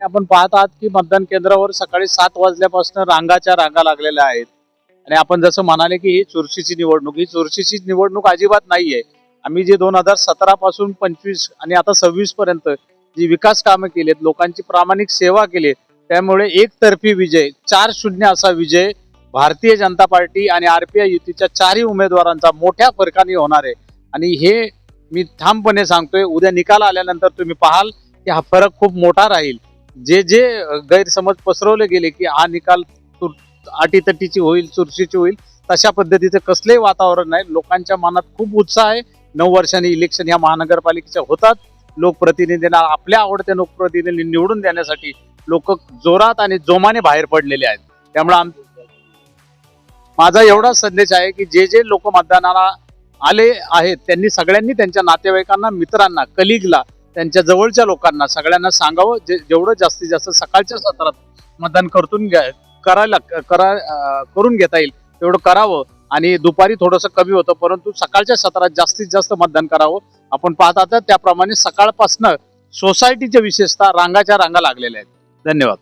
आपण पाहत आहात की मतदान केंद्रावर सकाळी सात वाजल्यापासून रांगाच्या रांगा लागलेल्या आहेत. आणि आपण जसं म्हणाले की ही चुरशीची निवडणूक ही चुरशीची निवडणूक अजिबात नाहीये. आम्ही जे दोन हजार सतरा पासून पंचवीस आणि आता सव्वीस पर्यंत जी विकास कामं केलीत लोकांची प्रामाणिक सेवा केली त्यामुळे एकतर्फी विजय चार शून्य असा विजय भारतीय जनता पार्टी आणि आर पी आय युतीच्या चारही उमेदवारांचा मोठ्या फरकाने होणार आहे. आणि हे मी ठामपणे सांगतोय उद्या निकाल आल्यानंतर तुम्ही पाहाल की हा फरक खूप मोठा राहील. जे जे गैरसमज पसरवले गेले की हा निकाल चुर- अटीतटीची होईल चुरशीची होईल तशा पद्धतीचं कसलंही वातावरण नाही. लोकांच्या मनात खूप उत्साह आहे. नऊ वर्षांनी इलेक्शन या महानगरपालिकेच्या होतात. लोकप्रतिनिधींना आपल्या आवडत्या लोकप्रतिनिधी निवडून देण्यासाठी लोक जोरात आणि जोमाने बाहेर पडलेले आहेत. त्यामुळे आम माझा एवढाच संदेश आहे की जे जे लोक मतदानाला आले आहेत त्यांनी सगळ्यांनी त्यांच्या नातेवाईकांना मित्रांना कलिगला त्यांच्या जवळच्या लोकांना सगळ्यांना सांगावं जे जेवढं जास्तीत जास्त सकाळच्या सत्रात मतदान करतून घ्या करायला करा करून घेता येईल तेवढं करावं. आणि दुपारी थोडंसं कमी होतं परंतु सकाळच्या सत्रात जास्तीत जास्त मतदान करावं. आपण पाहत आहात त्याप्रमाणे सकाळपासनं सोसायटीच्या विशेषतः रांगाच्या रांगा लागलेल्या आहेत. धन्यवाद.